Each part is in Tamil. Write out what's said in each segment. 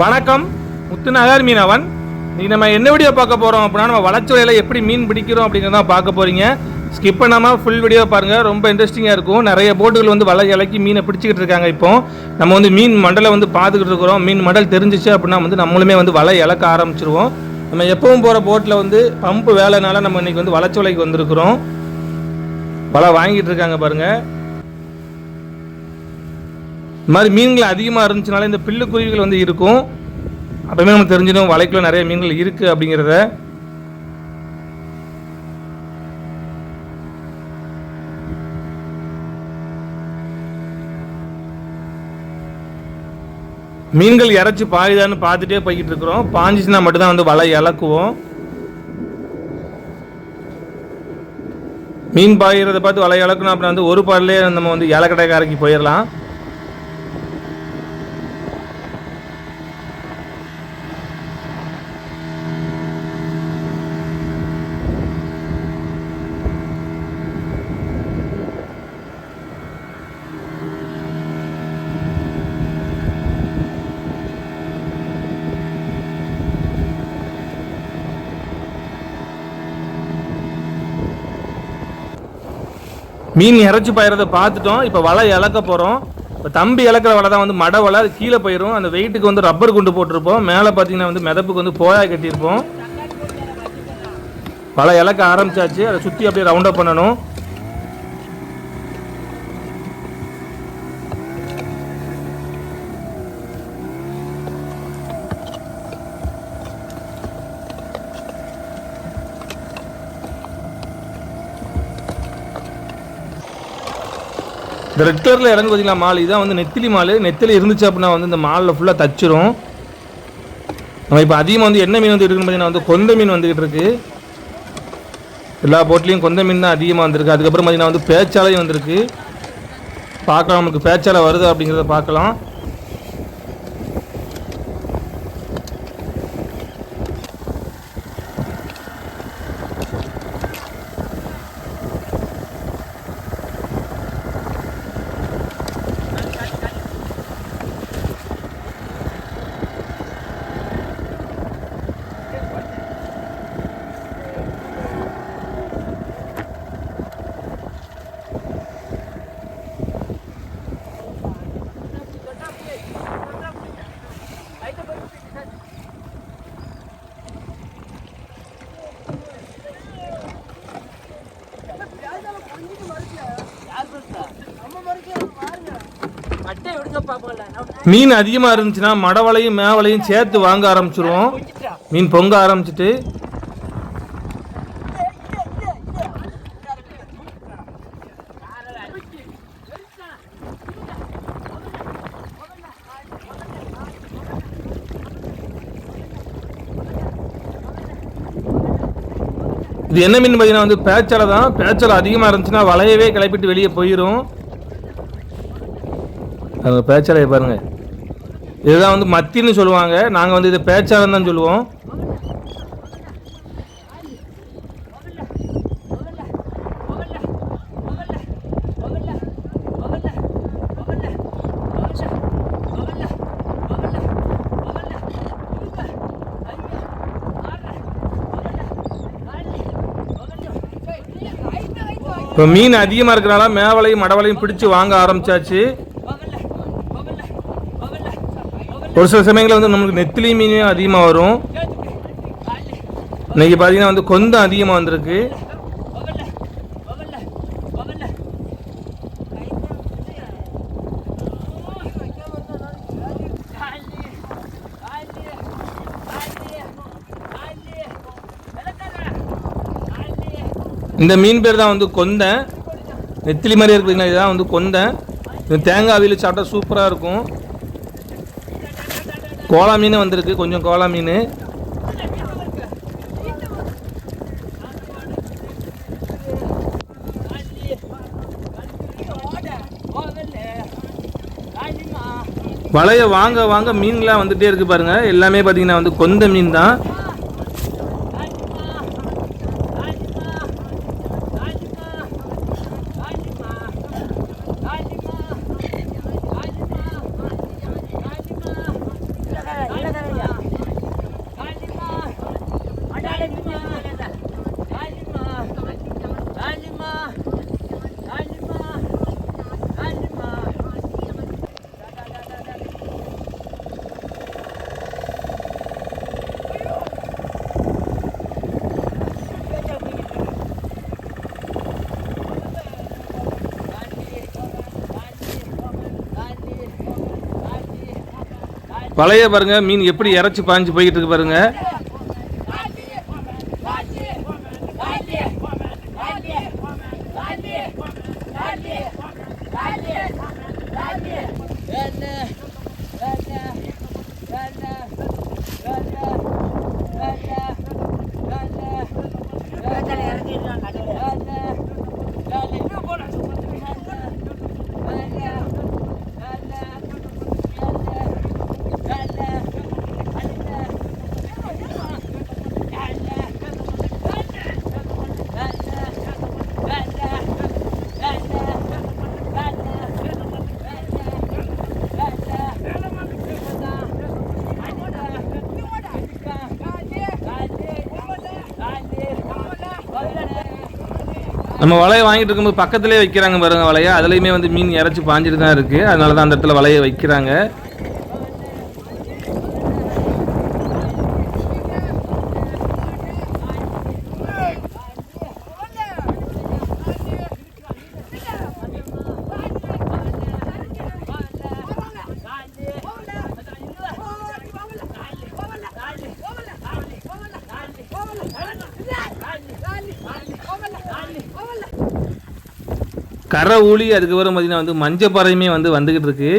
வணக்கம். முத்துநகர் மீனவன். இன்னைக்கு நம்ம என்ன வீடியோ பார்க்க போகிறோம் அப்படின்னா நம்ம வளச்சுவையில் எப்படி மீன் பிடிக்கிறோம் அப்படிங்கிறத பார்க்க போகிறீங்க ஸ்கிப் பண்ணாமல் ஃபுல் வீடியோ பாருங்கள் ரொம்ப இன்ட்ரெஸ்டிங்காக இருக்கும். நிறைய போட்டுகள் வந்து வலை இலக்கி மீனை பிடிச்சிக்கிட்டு இருக்காங்க இப்போ. நம்ம வந்து மீன் மண்டலை வந்து பார்த்துக்கிட்டு இருக்கிறோம். மீன் மண்டல் தெரிஞ்சிச்சு அப்படின்னா வந்து நம்மளுமே வந்து வலை இழக்க ஆரம்பிச்சிருவோம். நம்ம எப்பவும் போகிற போட்டில் வந்து பம்பு வேலைனால நம்ம இன்றைக்கி வந்து வளச்சுவலைக்கு வந்திருக்கிறோம். வலை வாங்கிட்டு இருக்காங்க பாருங்கள் இந்த மாதிரி மீன்கள் அதிகமாக இருந்துச்சுனால இந்த பில்லுக்குருவிகள் வந்து இருக்கும். அப்பவுமே நம்ம தெரிஞ்சிடும் வலைக்குள்ள நிறைய மீன்கள் இருக்கு அப்படிங்கிறத. மீன்கள் இறச்சி பாயுதான்னு பார்த்துட்டே போய்கிட்டு இருக்கிறோம். பாஞ்சிச்சுன்னா மட்டும்தான் வந்து வலை இழக்குவோம் மீன் பாயிறத பார்த்து வலை இழக்கணும் அப்படின்னா வந்து ஒரு பாடலே நம்ம வந்து இலக்கடைக்காரக்கு போயிடலாம். மீன் இறச்சி பாயிறத பார்த்துட்டோம். இப்போ வலை இழக்க போகிறோம் இப்போ தம்பி இழக்கிற வலை தான் வந்து மட வலை. அது கீழே போயிடும் அந்த வெயிட்டுக்கு வந்து ரப்பர் குண்டு போட்டிருப்போம். மேலே பார்த்தீங்கன்னா வந்து மிதப்புக்கு வந்து போயா கட்டியிருப்போம். வலை இழக்க ஆரம்பிச்சாச்சு. அதை சுற்றி அப்படியே ரவுண்டப் பண்ணணும். இந்த ரெட் கலரில் இறங்கு பார்த்தீங்களா மால் இதான் வந்து நெத்திலி மால் நெத்திலி இருந்துச்சு அப்படின்னா வந்து இந்த மாலில் ஃபுல்லாக தச்சிரும். நம்ம இப்போ அதிகமாக வந்து என்ன மீன் வந்து இருக்குன்னு பார்த்தீங்கன்னா வந்து கொந்த மீன் வந்துக்கிட்டு இருக்கு. எல்லா போட்லேயும் கொந்த மீன் தான் அதிகமாக வந்திருக்கு. அதுக்கப்புறம் பார்த்தீங்கன்னா வந்து பேச்சாலையும் வந்திருக்கு. பார்க்கலாம் நமக்கு பேச்சாலை வருது அப்படிங்கிறத பார்க்கலாம் மீன் அதிகமாக இருந்துச்சுன்னா மடவலையும் மேவலையும் சேர்த்து வாங்க ஆரம்பிச்சிருவோம். மீன் பொங்க ஆரம்பிச்சிட்டு. இது என்ன மீன் பார்த்தீங்கன்னா வந்து பேச்சலை தான். பேச்சலை அதிகமாக இருந்துச்சுன்னா வலையவே கிளப்பிட்டு வெளியே போயிடும் அவங்க பேச்சாலையை பாருங்க. இதுதான் வந்து மத்தின்னு சொல்லுவாங்க. நாங்கள் வந்து இதை பேச்சாலம் தான் சொல்லுவோம். இப்போ மீன் அதிகமாக இருக்கிறனால மேவலையும் மடவலையும் பிடிச்சி வாங்க ஆரம்பிச்சாச்சு. ஒரு சில சமயங்களில் வந்து நம்மளுக்கு நெத்திலி மீனே அதிகமாக வரும். இன்னைக்கு பார்த்தீங்கன்னா வந்து கொந்தம் அதிகமாக வந்திருக்கு. இந்த மீன் பேர் தான் வந்து கொந்தன் நெத்திலி மாதிரி இருக்குதுங்களா இதுதான் வந்து கொந்தன் இந்த தேங்காய் அவியில் சாப்பிட்டா சூப்பராக இருக்கும். கோலா மீன் வந்திருக்கு. கொஞ்சம் கோலா மீன். வலையை வாங்க வாங்க மீன்லாம் வந்துகிட்டே இருக்குது பாருங்கள் எல்லாமே பார்த்தீங்கன்னா வந்து கொந்த மீன் தான் வலைய பாருங்க மீன் எப்படி இறச்சி பாஞ்சு போய்கிட்டு இருக்கு பாருங்க Yeah. நம்ம வலையை வாங்கிட்டு இருக்கும்போது பக்கத்துலேயே வைக்கிறாங்க பாருங்க வலையை. அதுலேயுமே வந்து மீன் இறச்சி பாஞ்சிட்டு தான் இருக்குது அதனால தான் அந்த இடத்துல வலையை வைக்கிறாங்க. கரை ஊழி அதுக்கப்புறம் பார்த்தீங்கன்னா வந்து மஞ்சப்பாறையுமே வந்து வந்துக்கிட்டு இருக்கு.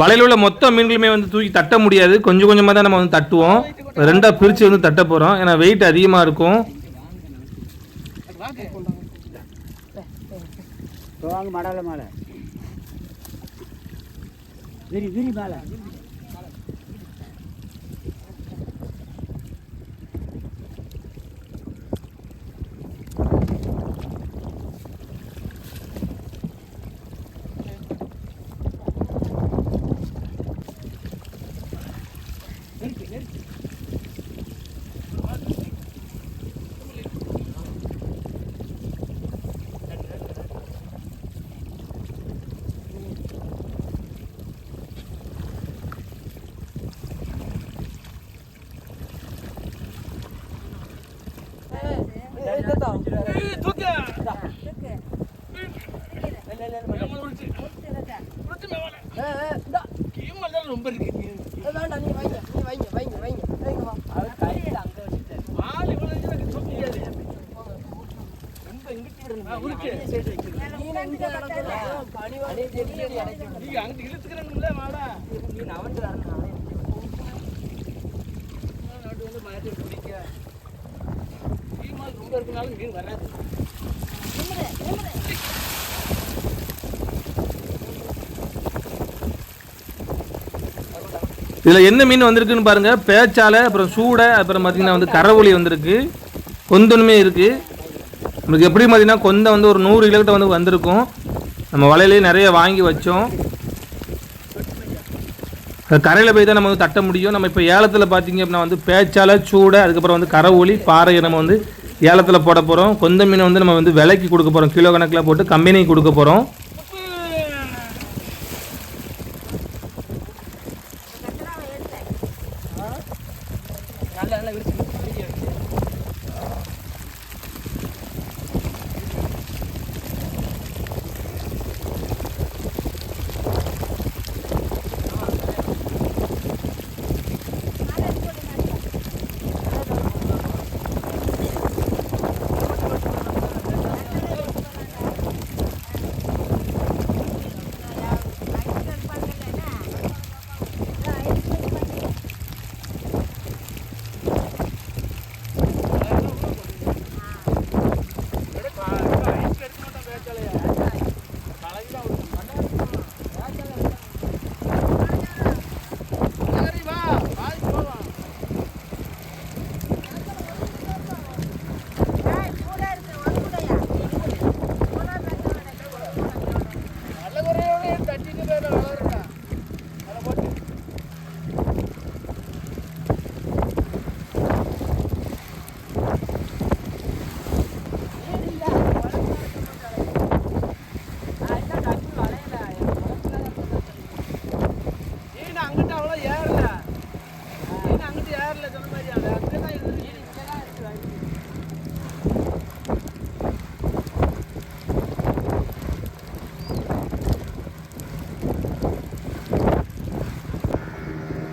வலையில் உள்ள மொத்த மீன்களுமே வந்து தூக்கி தட்ட முடியாது. கொஞ்சம் கொஞ்சமாக தான் நம்ம வந்து தட்டுவோம். ரெண்டாக பிரித்து வந்து தட்ட போகிறோம் ஏன்னா வெயிட் அதிகமாக இருக்கும். மடால மேலே. விரி விரி மேலே. இதில் என்ன மீன் வந்திருக்குன்னு பாருங்க. பேச்சாலை அப்புறம் சூடை அப்புறம் பார்த்தீங்கன்னா வந்து கரவொலி வந்திருக்கு. கொந்தனுமே இருக்கு. உங்களுக்கு எப்படி பார்த்தீங்கன்னா கொந்தை வந்து ஒரு நூறு கிலோக்கிட்ட வந்து வந்திருக்கும். நம்ம வலையிலேயே நிறைய வாங்கி வச்சோம். கரையில் போய் தான் நம்ம வந்து தட்ட முடியும். நம்ம இப்போ ஏலத்தில் பார்த்தீங்க அப்படின்னா வந்து பேச்சால சூடை அதுக்கப்புறம் வந்து கரை ஒளி பாறை நம்ம வந்து ஏலத்தில் போட போகிறோம் கொந்த மீனை வந்து நம்ம வந்து விலைக்கு கொடுக்க போகிறோம் கிலோ கணக்கில் போட்டு கம்பெனிக்கு கொடுக்க போகிறோம்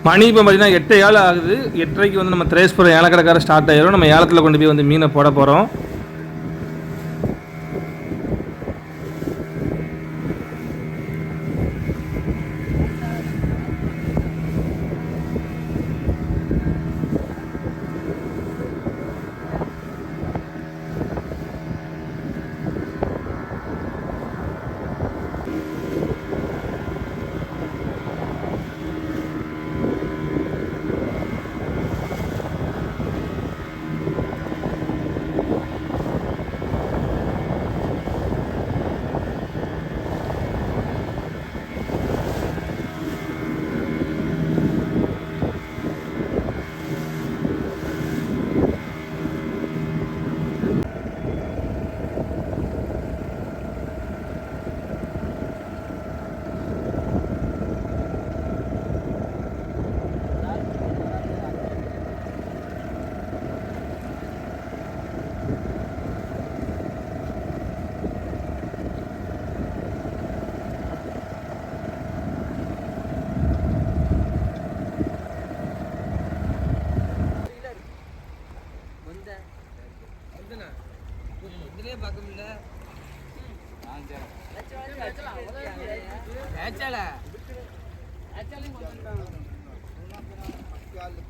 மணி இப்போ பார்த்தீங்கன்னா எட்டு ஏழு ஆகுது. எட்டரைக்கு வந்து நம்ம திரேஸ்புரம் ஏலக்கடைக்கார ஸ்டார்ட் ஆகிடும் நம்ம ஏலத்தில் கொண்டு போய் வந்து மீனை போட போகிறோம்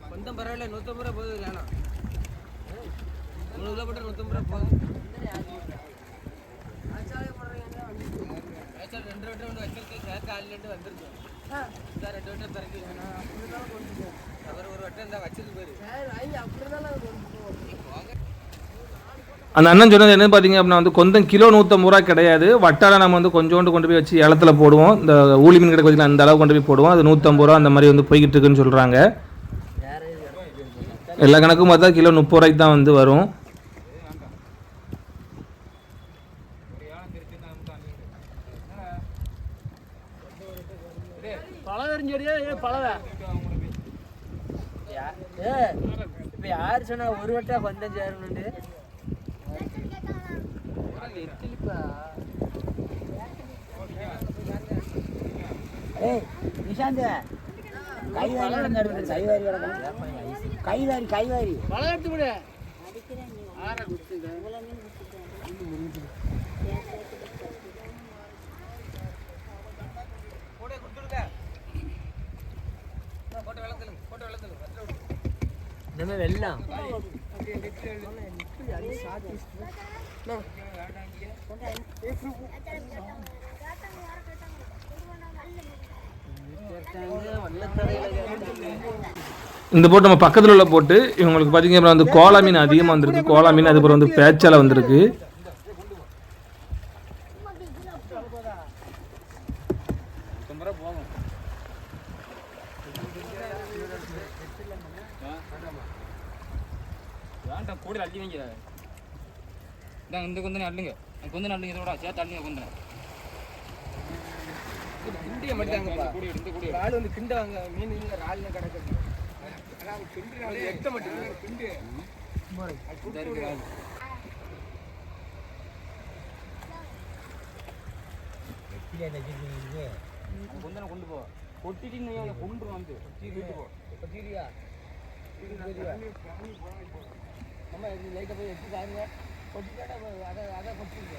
கொஞ்சம் பரவாயில்ல நூற்றம்பது ரூபா போகுது இல்லைண்ணா மூணு கிலோ போட்டால் நூற்றம்பது ரூபா ரெண்டு வட்டம் சார் ரெண்டு வட்டம் ஒரு வட்டம் வச்சிருக்கு போயிரு அந்த அண்ணன் சொன்னது என்ன பார்த்தீங்க அப்படின்னா வந்து கொந்தம் கிலோ நூற்றம்பது ரூபா கிடையாது. வட்டார நம்ம வந்து கொஞ்சோண்டு கொண்டு போய் வச்சு ஏலத்தில் போடுவோம். இந்த ஊலி மீன் கடை பார்த்தீங்கன்னா அந்த அளவு கொண்டு போய் போடுவோம். அது நூற்றம்பது ரூபா அந்த மாதிரி வந்து போய்கிட்டு இருக்குன்னு சொல்கிறாங்க எல்லா கணக்கும் பார்த்தா கிலோ முப்பது ரூபாய்க்கு தான் வந்து வரும். பழவரிஞ்சடியா ஏ பழவ. ஏ இப்ப யார் சொன்னா ஒரு வட்டம் பந்தம் சேரணுண்டு ஏய் நிஷாந்த் கைவாரி கிடந்து கைவாரி கிடக்கும் கைவாரி கைவாரி. பழம் எடுத்து விடு நம்ம வெள்ளம் இந்த போட்டு நம்ம பக்கத்தில் உள்ள போட்டு இவங்களுக்கு பார்த்தீங்க அப்புறம் வந்து கோலா மீன் அதிகமாக வந்திருக்கு. கோலா மீன் அதுக்கப்புறம் வந்து பேச்சால வந்திருக்கு. கூட அள்ளி வைங்க. இந்த கொஞ்சம் அள்ளுங்க. கொஞ்சம் அள்ளுங்க இதோட சேர்த்து அள்ளுங்க கொஞ்சம் கிண்டிய மட்டும் கூட இருந்து கூட ஆள் வந்து கிண்டாங்க மீன் இல்லை ஆள் கிடக்குது. கொண்டு போ கொட்டிட்டு கொண்டு வந்து வீட்டு போ லைட்டை போய் எடுத்து பாருங்க கொட்டிட்டா அதை அதை கொட்டிடுங்க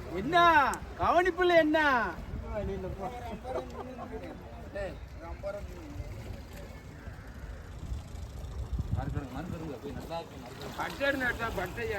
என்ன? கவனிப்புல என்ன? மறுக்கடுங்க மறுக்கடுங்க போய் நல்லா பட்டை பட்டைய.